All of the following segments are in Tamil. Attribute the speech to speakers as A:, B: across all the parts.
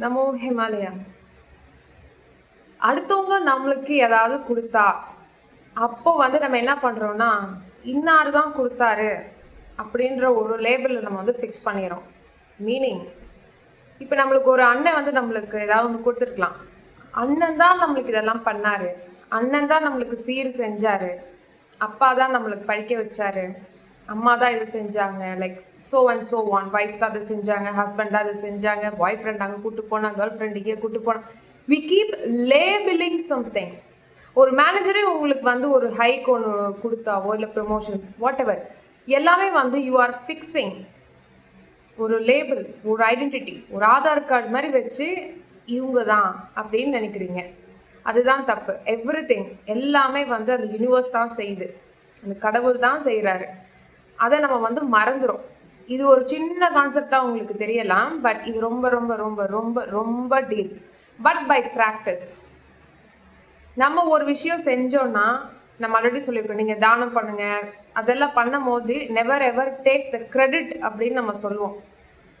A: நமோ ஹிமாலயா அடுத்தவங்க நம்மளுக்கு ஏதாவது கொடுத்தா அப்போ வந்து நம்ம என்ன பண்ணுறோம்னா இன்னார் தான் கொடுத்தாரு அப்படின்ற ஒரு லேபிளில் நம்ம வந்து ஃபிக்ஸ் பண்ணிடுறோம். மீனிங் இப்போ நம்மளுக்கு ஒரு அண்ணன் வந்து நம்மளுக்கு ஏதாவது ஒன்று கொடுத்துருக்கலாம். அண்ணன் தான் நம்மளுக்கு இதெல்லாம் பண்ணாரு. அண்ணன் தான் நம்மளுக்கு சீர் செஞ்சாரு. அப்பா தான் நம்மளுக்கு படிக்க வச்சாரு. அம்மா தான் இது செஞ்சாங்க. Like so and so one wife தான் அதை செஞ்சாங்க ஹஸ்பண்ட் தான் செஞ்சாங்க பாய் ஃப்ரெண்ட் அங்கே கூட்டு போனா கேர்ள் ஃப்ரெண்ட் இங்கே கூட்டு போனால் வி கீப் லேபிளிங் சம்திங் ஒரு மேனேஜரே உங்களுக்கு வந்து ஒரு ஹைக் ஒன்று கொடுத்தாவோ இல்லை ப்ரொமோஷன் வாட் எவர் எல்லாமே வந்து யூ ஆர் ஃபிக்ஸிங் ஒரு லேபிள் ஒரு ஐடென்டிட்டி ஒரு ஆதார் கார்டு மாதிரி வச்சு இவங்க தான் அப்படின்னு நினைக்கிறீங்க. அதுதான் தப்பு. எவ்ரி திங் எல்லாமே வந்து அந்த யூனிவர்ஸ் தான் செய்யுது. அந்த கடவுள் தான் செய்கிறாரு அதை நம்ம வந்து மறந்துடும் இது ஒரு சின்ன கான்செப்டாக உங்களுக்கு தெரியலாம் பட் இது ரொம்ப ரொம்ப ரொம்ப ரொம்ப ரொம்ப டீப் பட் பை ப்ராக்டிஸ் நம்ம ஒரு விஷயம் செஞ்சோம்னா நம்ம ஆல்ரெடி சொல்லியிருக்கோம் நீங்கள் தானம் பண்ணுங்க. அதெல்லாம் பண்ணும் போது never ever take the credit அப்படின்னு நம்ம சொல்லுவோம்.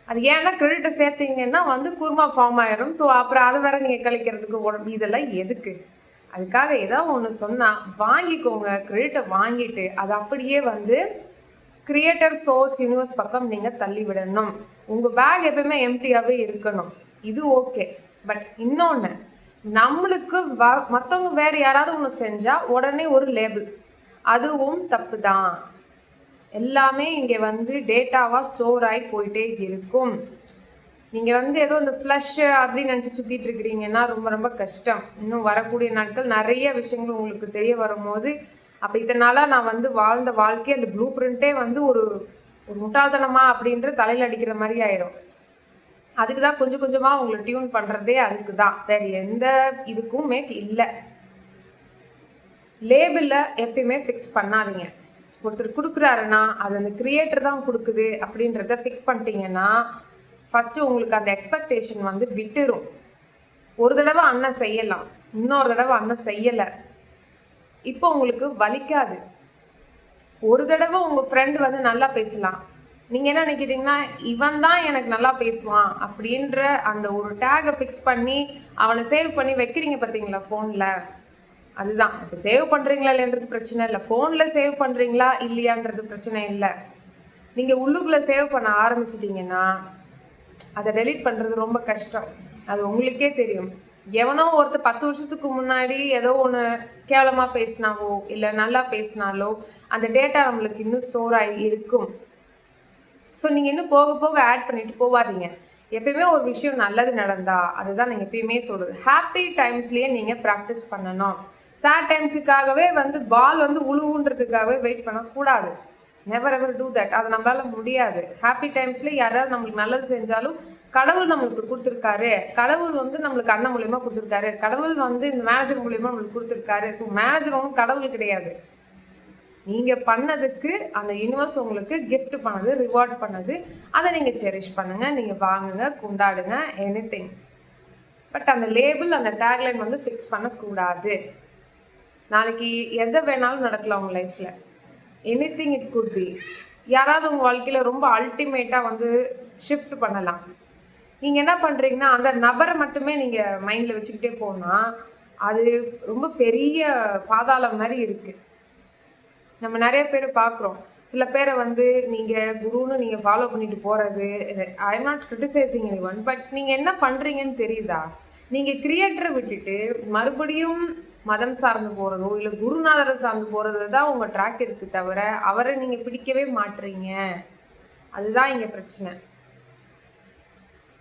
A: அது ஏன்னா கிரெடிட்டை சேர்த்தீங்கன்னா வந்து குருமா ஃபார்ம் ஆயிரும். ஸோ அப்புறம் அதை வேற நீங்கள் கழிக்கிறதுக்கு உடம்பு இதெல்லாம் எதுக்கு? அதுக்காக ஏதாவது ஒன்று சொன்னால் வாங்கிக்கோங்க. கிரெடிட்டை வாங்கிட்டு அது அப்படியே வந்து கிரியேட்டர் சோர்ஸ் யூனிவர்ஸ் பக்கம் நீங்கள் தள்ளி விடணும் உங்கள் பேக் எப்பயுமே எம்டியாகவே இருக்கணும். இது ஓகே பட் இன்னொன்று நம்மளுக்கு வ மற்றவங்க வேறு யாராவது ஒன்று செஞ்சால் உடனே ஒரு லேபிள் அதுவும் தப்பு தான் எல்லாமே இங்கே வந்து டேட்டாவாக ஸ்டோர் ஆகி போயிட்டே இருக்கும். நீங்கள் வந்து ஏதோ இந்த ஃப்ளஷ் அப்படின்னு நினச்சி சுற்றிட்டு இருக்கிறீங்கன்னா ரொம்ப ரொம்ப கஷ்டம். இன்னும் வரக்கூடிய நாட்கள் நிறைய விஷயங்கள் உங்களுக்கு தெரிய வரும்போது அப்போ இதனால் நான் வந்து வாழ்ந்த வாழ்க்கை அந்த ப்ளூ பிரிண்ட்டே வந்து ஒரு ஒரு முட்டாள்தனமா அப்படின்ற தலையில் அடிக்கிற மாதிரி ஆயிரும். அதுக்கு தான் கொஞ்சம் கொஞ்சமாக உங்களை டியூன் பண்ணுறதே அதுக்கு தான் வேறு எந்த இதுக்குமே இல்லை. லேபிளில் எப்பயுமே ஃபிக்ஸ் பண்ணாதீங்க. ஒருத்தர் கொடுக்குறாருன்னா அது அந்த கிரியேட்டர் தான் கொடுக்குது அப்படின்றத ஃபிக்ஸ் பண்ணிட்டீங்கன்னா ஃபஸ்ட்டு உங்களுக்கு அந்த எக்ஸ்பெக்டேஷன் வந்து விட்டுரும். ஒரு தடவை அண்ணன் செய்யலாம். இன்னொரு தடவை அண்ணன் செய்யலை. இப்போ உங்களுக்கு வலிக்காது. ஒரு தடவை உங்கள் ஃப்ரெண்டு வந்து நல்லா பேசலாம். நீங்கள் என்ன நினைக்கிறீங்கன்னா இவன் தான் எனக்கு நல்லா பேசுவான் அப்படின்ற அந்த ஒரு டேகை ஃபிக்ஸ் பண்ணி அவனை சேவ் பண்ணி வைக்கிறீங்க பார்த்தீங்களா ஃபோனில் அதுதான். இப்போ சேவ் பண்ணுறீங்களா இல்லைன்றது பிரச்சனை இல்லை. ஃபோனில் சேவ் பண்ணுறீங்களா இல்லையான்றது பிரச்சனை இல்லை. நீங்கள் உள்ளுக்குள்ளே சேவ் பண்ண ஆரம்பிச்சிட்டிங்கன்னா அதை டெலீட் பண்ணுறது ரொம்ப கஷ்டம். அது உங்களுக்கே தெரியும். எவனோ ஒருத்தர் பத்து வருஷத்துக்கு முன்னாடி ஏதோ ஒன்று கேவலமாக பேசினாவோ இல்லை நல்லா பேசினாலோ அந்த டேட்டா நம்மளுக்கு இன்னும் ஸ்டோர் ஆகி இருக்கும். ஸோ நீங்கள் இன்னும் போக போக ஆட் பண்ணிட்டு போவாதீங்க. எப்பயுமே ஒரு விஷயம் நல்லது நடந்தா அதுதான் நீங்கள் எப்பயுமே சொல்கிறது ஹாப்பி டைம்ஸ்லேயே நீங்கள் ப்ராக்டிஸ் பண்ணணும். சேட் டைம்ஸுக்காகவே வந்து பால் வந்து உழுவுன்றதுக்காகவே வெயிட் பண்ணக்கூடாது. நெவர் எவர் டூ தட் அது நம்மளால முடியாது. ஹாப்பி டைம்ஸில் யாராவது நம்மளுக்கு நல்லது செஞ்சாலும் கடவுள் நம்மளுக்கு கொடுத்துருக்காரு. கடவுள் வந்து நம்மளுக்கு அண்ணன் மூலியமா கொடுத்துருக்காரு. கடவுள் வந்து இந்த மேனேஜர் மூலியமா நம்மளுக்கு கொடுத்துருக்காரு. ஸோ மேனேஜர் கடவுள் கிடையாது. நீங்க பண்ணதுக்கு அந்த யூனிவர்ஸ் உங்களுக்கு கிஃப்ட் பண்ணது ரிவார்ட் பண்ணது. அதை நீங்க செரிஷ் பண்ணுங்க. நீங்க வாங்குங்க கொண்டாடுங்க எனி திங் பட் அந்த லேபிள் அந்த டேக்லைன் வந்து ஃபிக்ஸ் பண்ணக்கூடாது. நாளைக்கு எதை வேணாலும் நடக்கலாம் உங்க லைஃப்ல anything it could be யாராவது உங்கள் வாழ்க்கையில் ரொம்ப அல்டிமேட்டாக வந்து ஷிஃப்ட் பண்ணலாம். நீங்கள் என்ன பண்ணுறீங்கன்னா அந்த நபரை மட்டுமே நீங்கள் மைண்டில் வச்சுக்கிட்டே போனால் அது ரொம்ப பெரிய பாதாளம் மாதிரி இருக்குது நம்ம நிறைய பேர் பார்க்குறோம். சில பேரை வந்து நீங்கள் குருன்னு நீங்கள் ஃபாலோ பண்ணிட்டு போகிறது I am not criticising anyone but நீங்கள் என்ன பண்ணுறீங்கன்னு தெரியுதா? நீங்கள் கிரியேட்டரை விட்டுட்டு மறுபடியும் மதம் சார்ந்து போகிறதோ இல்லை குருநாதரை சார்ந்து போகிறது தான் உங்கள் ட்ராக் இருக்கு தவிர அவரை நீங்கள் பிடிக்கவே மாட்டுறீங்க அதுதான் இங்கே பிரச்சனை.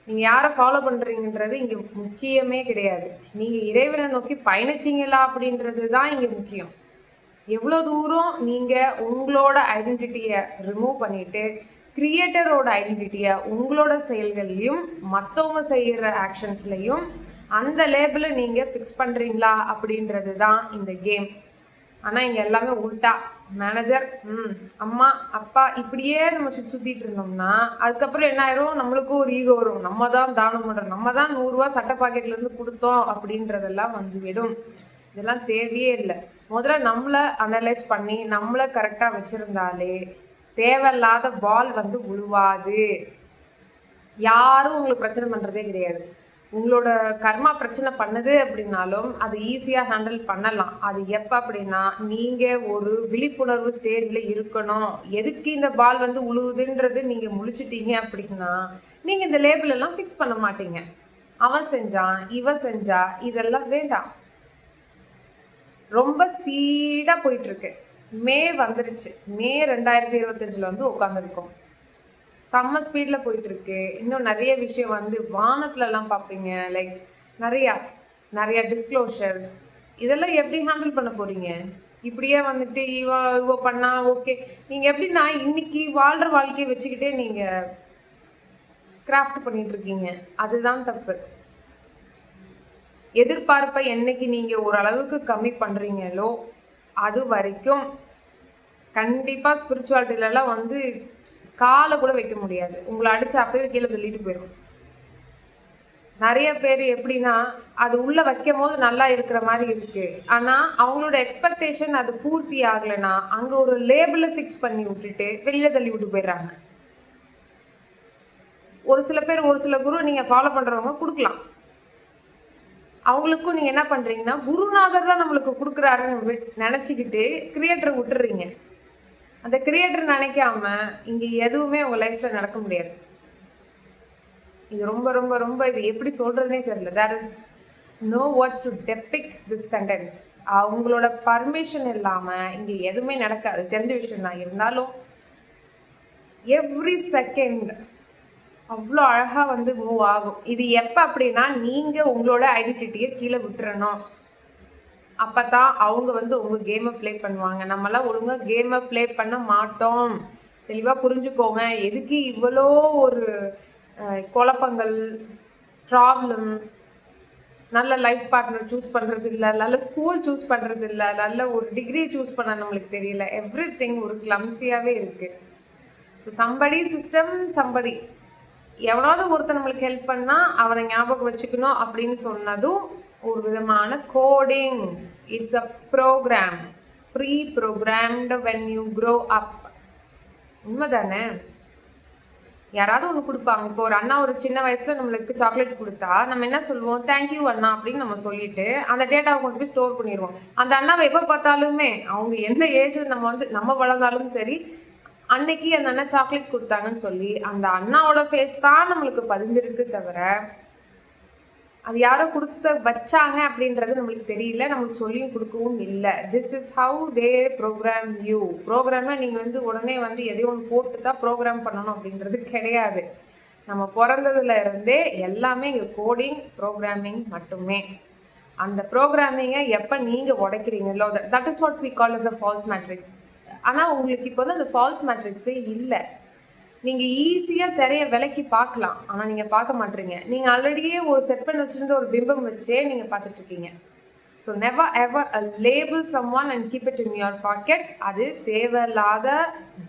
A: நீங்கள் யாரை ஃபாலோ பண்ணுறீங்கன்றது இங்கே முக்கியமே கிடையாது. நீங்கள் இறைவனை நோக்கி பயணிச்சீங்களா அப்படின்றது தான் இங்கே முக்கியம். எவ்வளோ தூரம் நீங்கள் உங்களோட ஐடென்டிட்டியை ரிமூவ் பண்ணிட்டு கிரியேட்டரோட ஐடென்டிட்டியை உங்களோட செயல்கள்லையும் மற்றவங்க செய்கிற ஆக்ஷன்ஸ்லையும் அந்த லேபிளை நீங்கள் ஃபிக்ஸ் பண்ணுறீங்களா அப்படின்றது தான் இந்த கேம் ஆனால் இங்கே எல்லாமே உல்ட்டா மேனேஜர் ம் அம்மா அப்பா இப்படியே நம்ம சுற்றி சுற்றிட்டு இருந்தோம்னா அதுக்கப்புறம் என்ன ஆயிரும்? நம்மளுக்கும் ஒரு ஈகோ வரும். நம்ம தான் தானம் பண்ணுறோம் நம்ம தான் நூறுரூவா சட்டை பாக்கெட்லேருந்து கொடுத்தோம் அப்படின்றதெல்லாம் வந்து விடும் இதெல்லாம் தேவையே இல்லை. முதல்ல நம்மளை அனலைஸ் பண்ணி நம்மளை கரெக்டாக வச்சுருந்தாலே தேவையில்லாத பால் வந்து உழுவாது. யாரும் உங்களுக்கு பிரச்சனை பண்ணுறதே கிடையாது. உங்களோட கர்மா பிரச்சனை பண்ணுது அப்படின்னாலும் அது ஈஸியாக ஹேண்டில் பண்ணலாம். அது எப்போ அப்படின்னா நீங்கள் ஒரு விழிப்புணர்வு ஸ்டேஜில் இருக்கணும். எதுக்கு இந்த பால் வந்து உழுவுதுன்றது நீங்கள் முழிச்சிட்டீங்க அப்படின்னா நீங்கள் இந்த லேபிள் எல்லாம் ஃபிக்ஸ் பண்ண மாட்டீங்க. அவன் செஞ்சான் இவன் செஞ்சா இதெல்லாம் வேண்டாம். ரொம்ப ஸ்பீடாக போயிட்டுருக்கு மே வந்துருச்சு. மே ரெண்டாயிரத்தி இருபத்தஞ்சில் வந்து உட்காந்துருக்கோம் செம்ம ஸ்பீடில் போயிட்டு இருக்கு இன்னும் நிறைய விஷயம் வந்து வானத்துலலாம் பார்ப்பீங்க லைக் நிறையா நிறைய டிஸ்க்ளோஷர்ஸ் இதெல்லாம் எப்படி ஹேண்டில் பண்ண போறீங்க? இப்படியே வந்துட்டு இவா இவ பண்ணா ஓகே நீங்க எப்படின்னா இன்னைக்கு வாழ்ற வாழ்க்கையை வச்சுக்கிட்டே நீங்க கிராஃப்ட் பண்ணிட்டு இருக்கீங்க அதுதான் தப்பு. எதிர்பார்ப்பை என்னைக்கு நீங்க ஓரளவுக்கு கம்மி பண்றீங்களோ அது வரைக்கும் கண்டிப்பா ஸ்பிரிச்சுவாலிட்டிலலாம் வந்து காலை கூட வைக்க முடியாது. உங்களை அடிச்சு அப்பவே கீழே தள்ளிட்டு போயிடும் நிறைய பேர் எப்படின்னா அது உள்ள வைக்கும் போது நல்லா இருக்கிற மாதிரி இருக்கு. ஆனா அவங்களோட எக்ஸ்பெக்டேஷன் அது பூர்த்தி ஆகலைன்னா அங்க ஒரு லேபிளை ஃபிக்ஸ் பண்ணி விட்டுட்டு வெளியில தள்ளி விட்டு போயிடுறாங்க. ஒரு சில பேர் ஒரு சில குரு நீங்க ஃபாலோ பண்றவங்க கொடுக்கலாம். அவங்களுக்கும் நீங்க என்ன பண்றீங்கன்னா குருநாதர் தான் நம்மளுக்கு கொடுக்குறாருன்னு விட்- நினைச்சுக்கிட்டு கிரியேட்டர் விட்டுறீங்க. அந்த கிரியேட்டர் நினைக்காம இங்கே எதுவுமே உங்கள் லைஃப்பில் நடக்க முடியாது. இது ரொம்ப ரொம்ப ரொம்ப இது எப்படி சொல்கிறதுனே தெரியல. There is no words to depict this sentence அவங்களோட பர்மிஷன் இல்லாமல் இங்கே எதுவுமே நடக்காது. தெரிஞ்ச விஷயம் தான். இருந்தாலும் எவ்ரி செகண்ட் அவ்வளோ அழகாக வந்து மூவ் ஆகும். இது எப்போ அப்படின்னா நீங்கள் உங்களோட ஐடென்டிட்டியை கீழே விட்டுறணும். அப்பதான் அவங்க வந்து உங்க கேமை ப்ளே பண்ணுவாங்க. நம்மலாம் ஒழுங்கா கேமை ப்ளே பண்ண மாட்டோம். தெளிவா புரிஞ்சுக்கோங்க. எதுக்கு இவ்வளோ ஒரு குழப்பங்கள் ப்ராப்ளம் நல்ல லைஃப் பார்ட்னர் சூஸ் பண்றது இல்ல நல்ல ஸ்கூல் சூஸ் பண்றது இல்ல நல்ல ஒரு டிகிரி சூஸ் பண்ண நம்மளுக்கு தெரியல. எவ்ரி திங் ஒரு கிளம்சியாவே இருக்கு. சம்படி சிஸ்டம் சம்படி எவனாவது ஒருத்தன் நம்மளுக்கு ஹெல்ப் பண்ணா அவனை ஞாபகம் வச்சுக்கணும் அப்படின்னு சொன்னதும் ஒரு விதமான coding it's a program pre programmed when you grow up உண்மைதானே? யாராவது ஒன்று கொடுப்பாங்க. இப்போ ஒரு அண்ணா ஒரு சின்ன வயசுல நம்மளுக்கு சாக்லேட் கொடுத்தா நம்ம என்ன சொல்லுவோம்? தேங்க்யூ அண்ணா அப்படின்னு நம்ம சொல்லிட்டு அந்த டேட்டாவை கொண்டு போய் ஸ்டோர் பண்ணிடுவோம். அந்த அண்ணாவை எப்போ பார்த்தாலுமே அவங்க எந்த ஏஜில் நம்ம வந்து நம்ம வளர்ந்தாலும் சரி அன்னைக்கு அந்த அண்ணா சாக்லேட் கொடுத்தாங்கன்னு சொல்லி அந்த அண்ணாவோட ஃபேஸ் தான் நம்மளுக்கு பதிஞ்சிருக்கு தவிர அது யாரோ கொடுத்த வச்சாங்க அப்படின்றது நம்மளுக்கு தெரியல. நம்மளுக்கு சொல்லியும் கொடுக்கவும் இல்லை. This is how they program you ப்ரோக்ராம்னா நீங்கள் வந்து உடனே வந்து எதையோ ஒன்று போட்டு தான் ப்ரோக்ராம் பண்ணணும் அப்படின்றது கிடையாது. நம்ம பிறந்ததுல இருந்தே எல்லாமே இங்கே கோடிங் ப்ரோக்ராமிங் மட்டுமே. அந்த ப்ரோக்ராமிங்கை எப்போ நீங்கள் உடைக்கிறீங்களோ that is what we call is a false matrix ஆனால் உங்களுக்கு இப்போ வந்து அந்த ஃபால்ஸ் மேட்ரிக்ஸே இல்லை. நீங்க ஈஸியா திரைய விலைக்கு பார்க்கலாம். ஆனா நீங்க பார்க்க மாட்டீங்க. நீங்க ஆல்ரெடியே ஒரு செட் பண்ணி வச்சிருந்த ஒரு பிம்பம் வச்சே நீங்க பார்த்துட்டு இருக்கீங்க. So never ever a label someone and keep it in your pocket அது தேவையில்லாத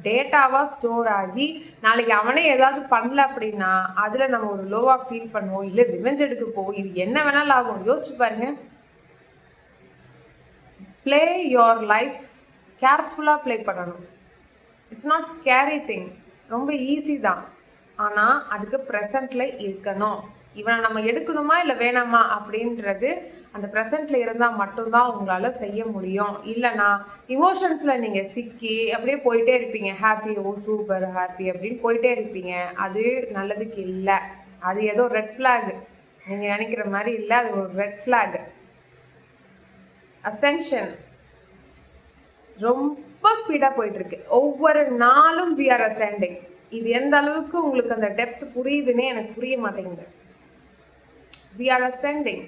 A: டேட்டாவாக ஸ்டோர் ஆகி நாளைக்கு அவனே ஏதாவது பண்ணல அப்படின்னா அதில் நம்ம ஒரு லோவாக ஃபீல் பண்ணுவோம் இல்லை ரிவெஞ்ச் எடுக்க போவோம் இது என்ன வேணாலும் ஆகும். யோசிச்சு பாருங்க. ப்ளே யோர் லைஃப் கேர்ஃபுல்லாக ப்ளே பண்ணணும். இட்ஸ் நாட் ஸ்கேரி திங் ரொம்ப ஈஸி தான். ஆனால் அதுக்கு ப்ரெசண்ட்டில் இருக்கணும். இவனை நம்ம எடுக்கணுமா இல்லை வேணாமா அப்படின்றது அந்த ப்ரெசண்ட்டில் இருந்தால் மட்டும்தான் உங்களால் செய்ய முடியும். இல்லைனா இமோஷன்ஸில் நீங்கள் சிக்கி அப்படியே போயிட்டே இருப்பீங்க. ஹாப்பி ஓ சூப்பர் ஹாப்பி அப்படின்னு போயிட்டே இருப்பீங்க. அது நல்லதுக்கு இல்லை. அது ஏதோ ரெட் ஃப்ளாக் நீங்கள் நினைக்கிற மாதிரி இல்லை. அது ஒரு ரெட் ஃப்ளாக் அசென்ஷன் ரொம்ப ஸ்பீடாக போயிட்டுருக்கு. ஒவ்வொரு நாளும் வி ஆர் அசேண்டிங் இது எந்த அளவுக்கு உங்களுக்கு அந்த டெப்த் புரியுதுன்னே எனக்கு புரிய மாட்டேங்குது. வி ஆர் அசெண்டிங்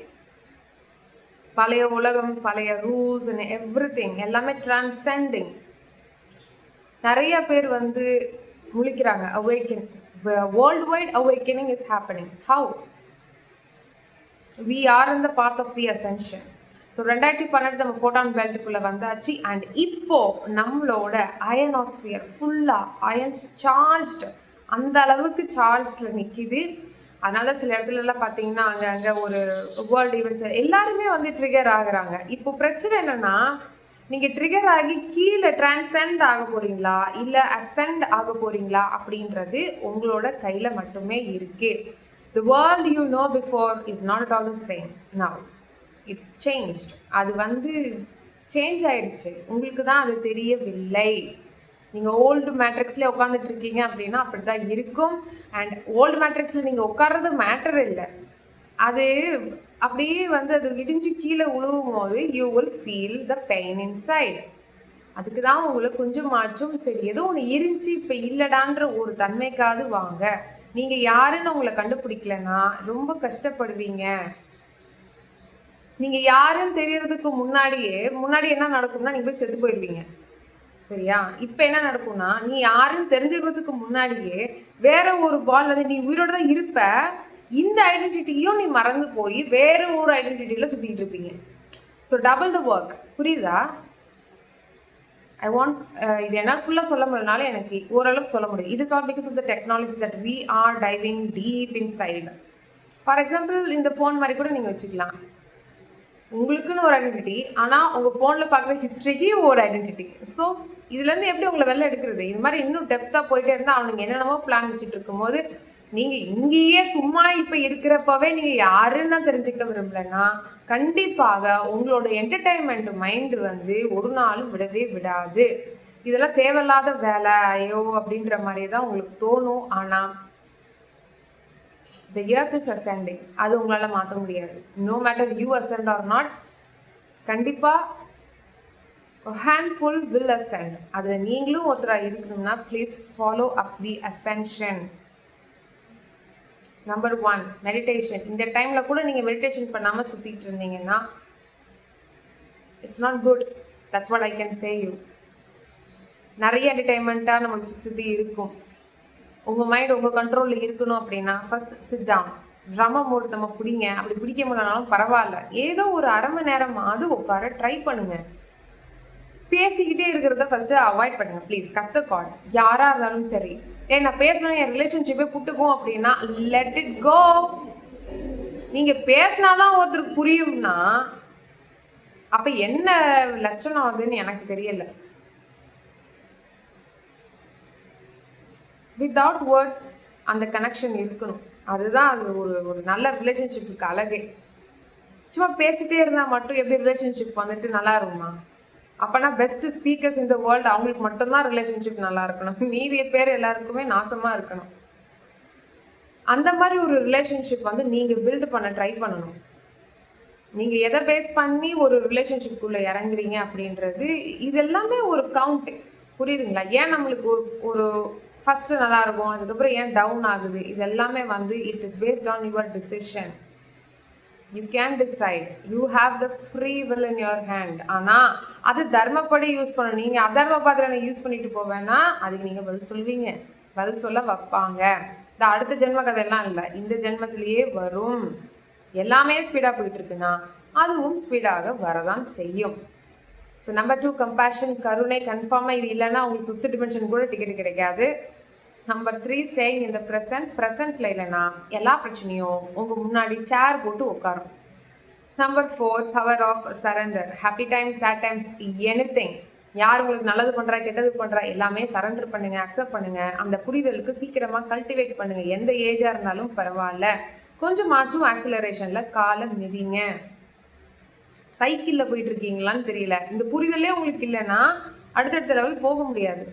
A: பழைய உலகம் பழைய ரூல்ஸ் அண்ட் எவ்ரி திங் எல்லாமே டிரான்செண்டிங் நிறைய பேர் வந்து முழிக்கிறாங்க awaken world wide awakening is happening how we are in the path of the ascension so ரெண்டாயிரத்தி பன்னெண்டு நம்ம ஃபோட்டான் பெல்ட்டுக்குள்ளே வந்தாச்சு. அண்ட் இப்போ நம்மளோட அயனோஸ்பியர் ஃபுல்லாக அயன்ஸ் சார்ஜ்டு அந்த அளவுக்கு சார்ஜில் நிற்கிது அதனால சில இடத்துலலாம் பார்த்தீங்கன்னா அங்கே அங்கே ஒரு வேர்ல்டு ஈவெண்ட்ஸ் எல்லாருமே வந்து ட்ரிகர் ஆகுறாங்க. இப்போ பிரச்சனை என்னென்னா நீங்கள் ட்ரிகர் ஆகி கீழே டிரான்சென்ட் ஆக போகிறீங்களா இல்லை அசெண்ட் ஆக போகிறீங்களா அப்படின்றது உங்களோட கையில் மட்டுமே இருக்குது the world you know before is not at all the same now it's change அது வந்து சேஞ்ச் ஆயிடுச்சு. உங்களுக்கு தான் அது தெரியவில்லை. நீங்கள் ஓல்டு மேட்ரிக்ஸ்லேயே உட்காந்துட்டு இருக்கீங்க அப்படின்னா அப்படி தான் இருக்கும். அண்ட் ஓல்டு மேட்ரிக்ஸில் நீங்கள் உட்கார்றது மேட்டர் இல்லை. அது அப்படியே வந்து அது இடிஞ்சு கீழே உழுவும் போது you will feel the pain inside அதுக்கு தான் உங்களுக்கு கொஞ்சமாச்சும் சரி ஏதோ ஒன்று இருந்துச்சு இப்போ இல்லடான்ற ஒரு தன்மைக்காவது வாங்க. நீங்கள் யாருன்னு உங்களை கண்டுபிடிக்கலன்னா ரொம்ப கஷ்டப்படுவீங்க. நீங்கள் யாருன்னு தெரியறதுக்கு முன்னாடியே முன்னாடி என்ன நடக்கும்னா நீங்கள் போய் செத்து போயிடுவீங்க சரியா? இப்போ என்ன நடக்கும்னா நீ யாருன்னு தெரிஞ்சுக்கிறதுக்கு முன்னாடியே வேற ஒரு பால் வந்து நீ உயிரோட தான் இருப்ப இந்த ஐடென்டிட்டியும் நீ மறந்து போய் வேற ஒரு ஐடென்டிட்டியில சுத்திட்டு இருப்பீங்க. ஸோ டபுள் த ஒர்க் புரியுதா? ஐ வாண்ட் uh, இது என்னால் ஃபுல்லாக சொல்ல முடியலனால எனக்கு ஓரளவுக்கு சொல்ல முடியும் it is all because of the technology that we are diving deep inside for example இந்த ஃபோன் மாதிரி கூட நீங்கள் வச்சுக்கலாம். உங்களுக்குன்னு ஒரு ஐடென்டிட்டி ஆனால் உங்கள் ஃபோனில் பார்க்குற ஹிஸ்ட்ரிக்கு ஒரு ஐடென்டிட்டி ஸோ இதுலேருந்து எப்படி உங்களை வெளில எடுக்கிறது? இது மாதிரி இன்னும் டெப்த்தாக போயிட்டே இருந்தால் அவனுங்க என்னென்னமோ பிளான் வச்சுட்டு இருக்கும்போது நீங்கள் இங்கேயே சும்மா இப்போ இருக்கிறப்பவே நீங்கள் யாருன்னா தெரிஞ்சுக்க விரும்பலைன்னா கண்டிப்பாக உங்களோட என்டர்டைன்மெண்ட் மைண்டு வந்து ஒரு நாளும் விடவே விடாது. இதெல்லாம் தேவையில்லாத வேலை ஐயோ அப்படின்ற மாதிரி தான் உங்களுக்கு தோணும். ஆனால் த இயர்த் இஸ் அசெண்டிங் அது உங்களால் மாற்ற முடியாது. No matter you ascend or not கண்டிப்பாக ஹேண்ட்ஃபுல் வில் அசெண்ட் அதில் நீங்களும் ஒருத்தராக இருக்கணும்னா please follow up the ascension number one meditation இந்த டைமில் கூட நீங்கள் மெடிடேஷன் பண்ணாமல் சுற்றிட்டு இருந்தீங்கன்னா it's not good that's what I can say you நிறைய என்டர்டைன்மெண்ட்டாக நம்மளுக்கு சுற்றி இருக்கும். உங்கள் மைண்ட் உங்கள் கண்ட்ரோலில் இருக்கணும் அப்படின்னா first sit down trauma mode நம்ம பிடிங்க அப்படி பிடிக்க முடியலனாலும் பரவாயில்ல. ஏதோ ஒரு அரை மணி நேரமாவது உட்கார ட்ரை பண்ணுங்க. பேசிக்கிட்டே இருக்கிறத ஃபர்ஸ்ட் அவாய்ட் பண்ணுங்க ப்ளீஸ் கத்த கால் யாரா இருந்தாலும் சரி. ஏ நான் பேசணும் என் ரிலேஷன்ஷிப்பே புட்டுக்கும் அப்படின்னா லெட் இட் கோ நீங்க பேசினாதான் ஒருத்தருக்கு புரியும்னா அப்ப என்ன லட்சணம் ஆகுதுன்னு எனக்கு தெரியல. வித்தவுட் வேர்ட்ஸ் அந்த கனெக்ஷன் இருக்கணும். அதுதான் அது ஒரு ஒரு நல்ல ரிலேஷன்ஷிப்புக்கு அழகே. சும்மா பேசிட்டே இருந்தால் மட்டும் எப்படி ரிலேஷன்ஷிப் வந்துட்டு நல்லா இருக்குமா? அப்போனா பெஸ்ட் ஸ்பீக்கர்ஸ் இந்த வேர்ல்டு அவங்களுக்கு மட்டும்தான் ரிலேஷன்ஷிப் நல்லா இருக்கணும். மீதிய பேர் எல்லாருக்குமே நாசமாக இருக்கணும். அந்த மாதிரி ஒரு ரிலேஷன்ஷிப் வந்து நீங்கள் பில்டு பண்ண ட்ரை பண்ணணும். நீங்கள் எதை பேஸ் பண்ணி ஒரு ரிலேஷன்ஷிப்புக்குள்ளே இறங்குறீங்க அப்படின்றது இது எல்லாமே ஒரு கவுண்ட் புரியுதுங்களா? ஏன் நம்மளுக்கு ஒரு ஒரு ஃபஸ்ட்டு நல்லா இருக்கும் அதுக்கப்புறம் ஏன் டவுன் ஆகுது? இது எல்லாமே வந்து it is based on your decision you can decide you have the free will in your hand ஆனால் அது தர்மப்படி யூஸ் பண்ணணும். நீங்கள் அதர்ம பாத்திரனை யூஸ் பண்ணிட்டு போவேன்னா அதுக்கு நீங்கள் பதில் சொல்வீங்க. பதில் சொல்ல வைப்பாங்க. இந்த அடுத்த ஜென்ம கதையெல்லாம் இல்லை. இந்த ஜென்மத்திலேயே வரும். எல்லாமே ஸ்பீடாக போயிட்டு இருக்குன்னா அதுவும் ஸ்பீடாக வரதான் செய்யும். ஸோ நம்பர் டூ கம்பேஷன் கருணை கன்ஃபார்மாக இது இல்லைன்னா உங்களுக்கு ஃபிஃப்த் டிமென்ஷன் கூட டிக்கெட் கிடைக்காது. நம்பர் த்ரீ ஸ்டேயிங் இந்த ப்ரெசன்ட் ப்ரெசன்ட்ல இல்லைன்னா எல்லா பிரச்சனையும் உங்கள் முன்னாடி சேர் போட்டு உட்காரும். Number four power of surrender happy times sad times anything யார் உங்களுக்கு நல்லது பண்ணுறா கெட்டது பண்ணுறா எல்லாமே சரண்டர் பண்ணுங்க அக்செப்ட் பண்ணுங்க. அந்த புரிதலுக்கு சீக்கிரமாக கல்டிவேட் பண்ணுங்க. எந்த ஏஜாக இருந்தாலும் பரவாயில்ல. கொஞ்சமாச்சும் ஆக்சிலரேஷனில் காலை மிதிங்க. சைக்கிளில் போயிட்டு இருக்கீங்களான்னு தெரியல. இந்த புரிதலே உங்களுக்கு இல்லைன்னா அடுத்தடுத்த லெவல் போக முடியாது.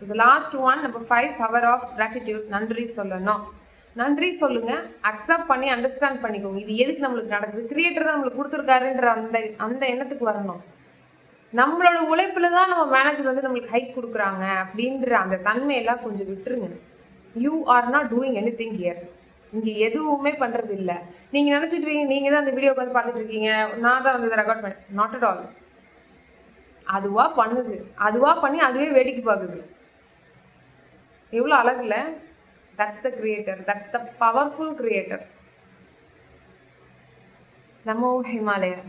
A: ஸோ த லாஸ்ட் ஒன் நம்ம ஃபைவ் பவர் ஆஃப் கிராட்டிடியூட் நன்றி சொல்லணும். நன்றி சொல்லுங்க. அக்செப்ட் பண்ணி அண்டர்ஸ்டாண்ட் பண்ணிக்கோங்க. இது எதுக்கு நம்மளுக்கு நடக்குது? கிரியேட்டர் தான் நம்மளுக்கு கொடுத்துருக்காருன்ற அந்த அந்த எண்ணத்துக்கு வரணும். நம்மளோட உழைப்பில் தான் நம்ம மேனேஜர் வந்து நம்மளுக்கு ஹைக் கொடுக்குறாங்க அப்படின்ற அந்த தன்மையெல்லாம் கொஞ்சம் விட்டுருங்க. You are not doing anything here இங்கே எதுவுமே பண்ணுறது இல்லை நீங்கள் நினச்சிட்டு இருக்கீங்க நீங்கள் தான் அந்த வீடியோ உட்காந்து பார்த்துட்டு இருக்கீங்க. நான் தான் வந்து ரெக்கார்ட் பண்ணேன் நாட் அட் ஆல் அதுவாக பண்ணுது. அதுவாக பண்ணி அதுவே வேடிக்கை பார்க்குது. எவ்வளோ அழகில் that's the creator that's the powerful creator Namo Himalaya.